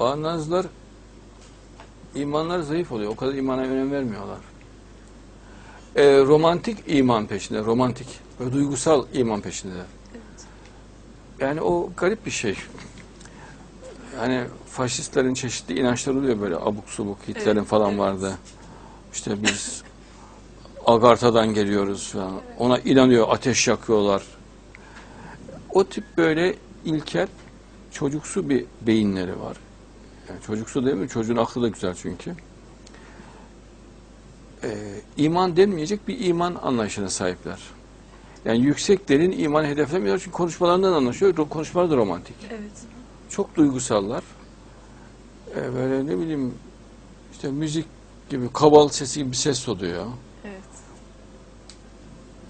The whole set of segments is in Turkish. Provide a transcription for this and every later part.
Bağnazlar imanlar zayıf oluyor. O kadar imana önem vermiyorlar. Ee, romantik iman peşinde, romantik ve duygusal iman peşindeler. Yani o garip bir şey. Yani faşistlerin çeşitli inançları oluyor böyle abuk subuk Hitler'in Evet, falan evet. vardı. İşte biz Agartha'dan geliyoruz falan. Ona inanıyor, ateş yakıyorlar. O tip böyle ilkel, çocuksu bir beyinleri var. Yani çocuksu değil mi? Çocuğun aklı da güzel çünkü. Ee, iman denmeyecek bir iman anlayışına sahipler. Yani yüksek derin iman hedeflemiyor çünkü konuşmalarından anlaşıyor. Konuşmalar da romantik. Evet. Çok duygusallar. Ee, böyle ne bileyim işte müzik gibi kabal sesi gibi bir ses oluyor. Evet.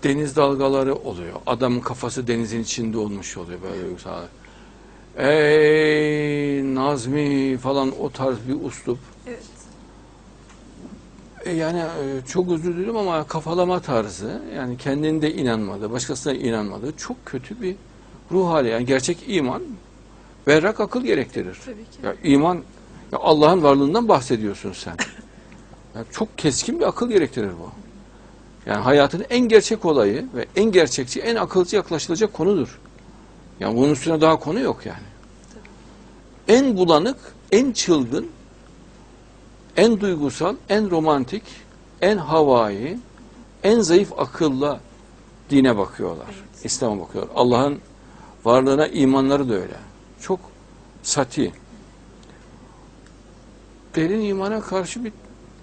Deniz dalgaları oluyor. Adamın kafası denizin içinde olmuş oluyor böyle duygusal. Ey Nazmi falan o tarz bir uslup. Evet. E yani e, çok özür dilerim ama kafalama tarzı yani kendinde inanmadı, başkasına inanmadı. Çok kötü bir ruh hali. Yani gerçek iman berrak akıl gerektirir. Tabii ki. Ya iman ya Allah'ın varlığından bahsediyorsun sen. Ya çok keskin bir akıl gerektirir bu. Yani hayatın en gerçek olayı ve en gerçekçi, en akılcı yaklaşılacak konudur. Yani bunun üstüne daha konu yok yani. En bulanık, en çılgın, en duygusal, en romantik, en havai, en zayıf akılla dine bakıyorlar. Evet. İslam'a bakıyorlar. Allah'ın varlığına imanları da öyle. Çok sati. Derin imana karşı bir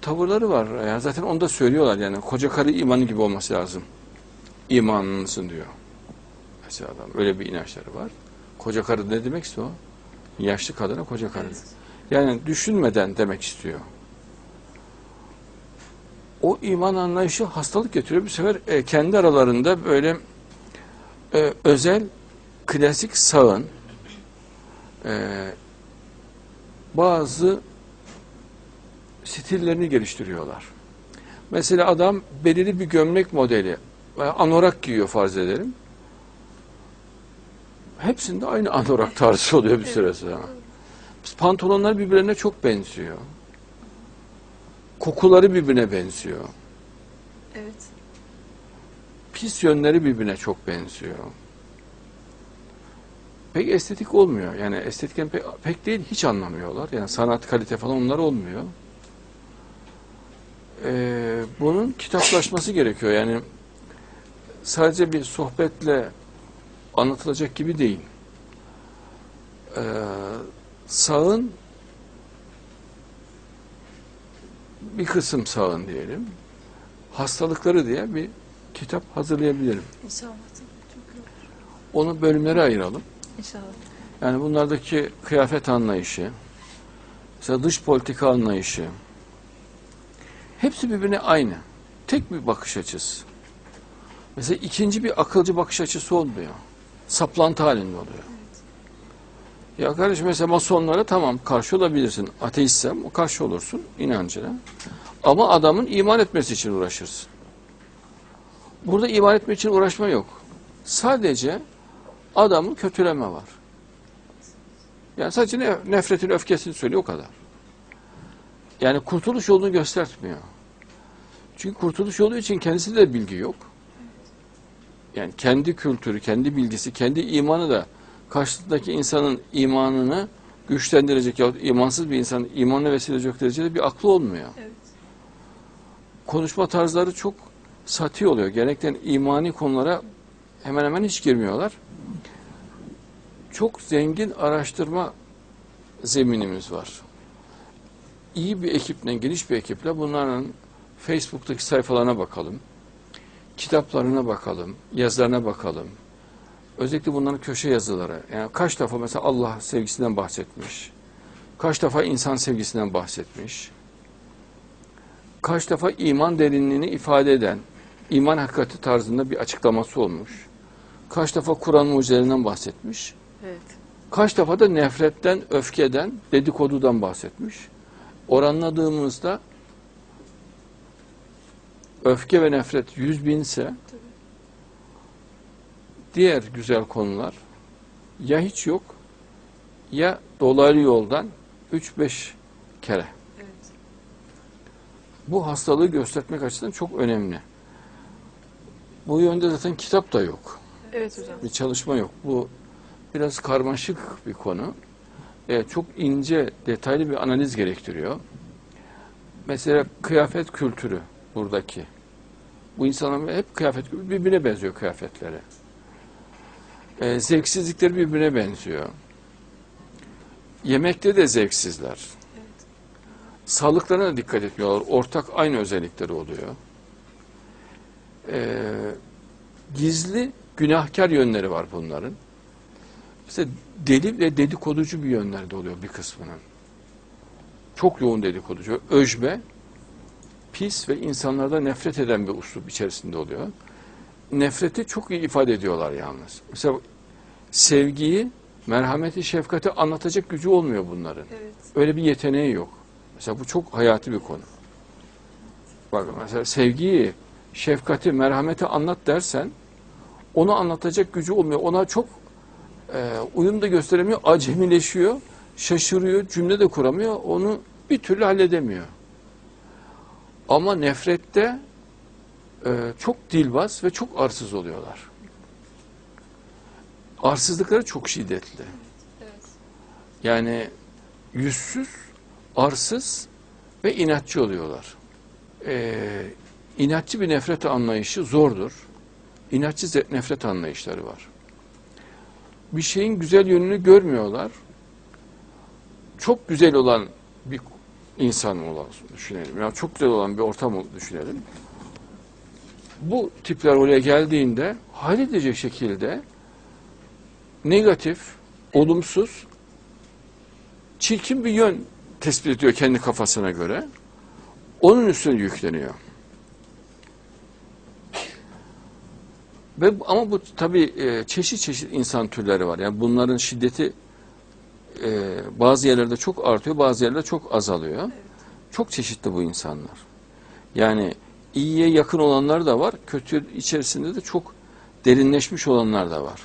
tavırları var. Yani zaten onu da söylüyorlar yani. Koca karı imanı gibi olması lazım. İmanlısın diyor. Mesela adam. Öyle bir inançları var. Koca karı ne demek istiyor? Yaşlı kadına koca karı. Evet. Yani düşünmeden demek istiyor. O iman anlayışı hastalık getiriyor. Bir sefer e, kendi aralarında böyle e, özel klasik sağın e, bazı stillerini geliştiriyorlar. Mesela adam belirli bir gömlek modeli veya anorak giyiyor farz edelim. Hepsinde aynı anorak tarzı oluyor bir süre sonra. Pantolonlar birbirine çok benziyor. Kokuları birbirine benziyor. Evet. Pis yönleri birbirine çok benziyor. Pek estetik olmuyor. Yani estetik pek, pek değil hiç anlamıyorlar. Yani sanat kalite falan onlar olmuyor. Ee, bunun kitaplaşması gerekiyor. Yani sadece bir sohbetle anlatılacak gibi değil. Ee, sağın bir kısım sağın diyelim hastalıkları diye bir kitap hazırlayabilirim. İnşallah. Onu bölümlere ayıralım. İnşallah. Yani bunlardaki kıyafet anlayışı, mesela dış politika anlayışı, hepsi birbirine aynı. Tek bir bakış açısı. Mesela ikinci bir akılcı bakış açısı olmuyor. Saplantı halinde oluyor. Ya kardeşim mesela masonlara tamam karşı olabilirsin. Ateistsem karşı olursun inancına. Ama adamın iman etmesi için uğraşırsın. Burada iman etmek için uğraşma yok. Sadece adamın kötüleme var. Yani sadece ne- nefretin öfkesini söylüyor o kadar. Yani kurtuluş yolunu göstermiyor. Çünkü kurtuluş yolu için kendisinde de bilgi yok. Yani kendi kültürü, kendi bilgisi, kendi imanı da karşısındaki insanın imanını güçlendirecek ya imansız bir insanın imanına vesile olacak derecede bir aklı olmuyor. Evet. Konuşma tarzları çok sati oluyor. Genellikle imani konulara hemen hemen hiç girmiyorlar. Çok zengin araştırma zeminimiz var. İyi bir ekiple, geniş bir ekiple bunların Facebook'taki sayfalarına bakalım. Kitaplarına bakalım, yazılarına bakalım. Özellikle bunların köşe yazıları. Yani kaç defa mesela Allah sevgisinden bahsetmiş. Kaç defa insan sevgisinden bahsetmiş. Kaç defa iman derinliğini ifade eden, iman hakikati tarzında bir açıklaması olmuş. Kaç defa Kur'an mucizelerinden bahsetmiş. Evet. Kaç defa da nefretten, öfkeden, dedikodudan bahsetmiş. Oranladığımızda öfke ve nefret yüz binse diğer güzel konular ya hiç yok ya dolaylı yoldan 3-5 kere. Evet. Bu hastalığı göstermek açısından çok önemli. Bu yönde zaten kitap da yok. Evet hocam. Bir çalışma yok. Bu biraz karmaşık bir konu. E, çok ince, detaylı bir analiz gerektiriyor. Mesela kıyafet kültürü buradaki. Bu insanların hep kıyafet birbirine benziyor kıyafetleri. E, zevksizlikleri birbirine benziyor. Yemekte de zevksizler. Evet. Sağlıklarına dikkat etmiyorlar. Ortak aynı özellikleri oluyor. Ee, gizli günahkar yönleri var bunların. İşte deli ve dedikoducu bir yönleri de oluyor bir kısmının. Çok yoğun dedikoducu. Öjbe, pis ve insanlarda nefret eden bir uslup içerisinde oluyor. Nefreti çok iyi ifade ediyorlar yalnız. Mesela sevgiyi, merhameti, şefkati anlatacak gücü olmuyor bunların. Evet. Öyle bir yeteneği yok. Mesela bu çok hayati bir konu. Bak mesela sevgiyi, şefkati, merhameti anlat dersen onu anlatacak gücü olmuyor. Ona çok e, uyum da gösteremiyor, acemileşiyor, şaşırıyor, cümle de kuramıyor. Onu bir türlü halledemiyor. Ama nefrette e, çok dilbaz ve çok arsız oluyorlar. Arsızlıkları çok şiddetli. Yani yüzsüz, arsız ve inatçı oluyorlar. Ee, inatçı bir nefret anlayışı zordur. İnatçı nefret anlayışları var. Bir şeyin güzel yönünü görmüyorlar. Çok güzel olan bir insan olan düşünelim. Yani çok güzel olan bir ortam düşünelim. Bu tipler oraya geldiğinde halledecek şekilde negatif, olumsuz çirkin bir yön tespit ediyor kendi kafasına göre. Onun üstüne yükleniyor. Ve ama bu tabii e, çeşit çeşit insan türleri var. Yani bunların şiddeti e, bazı yerlerde çok artıyor, bazı yerlerde çok azalıyor. Çok çeşitli bu insanlar. Yani iyiye yakın olanlar da var, kötü içerisinde de çok derinleşmiş olanlar da var.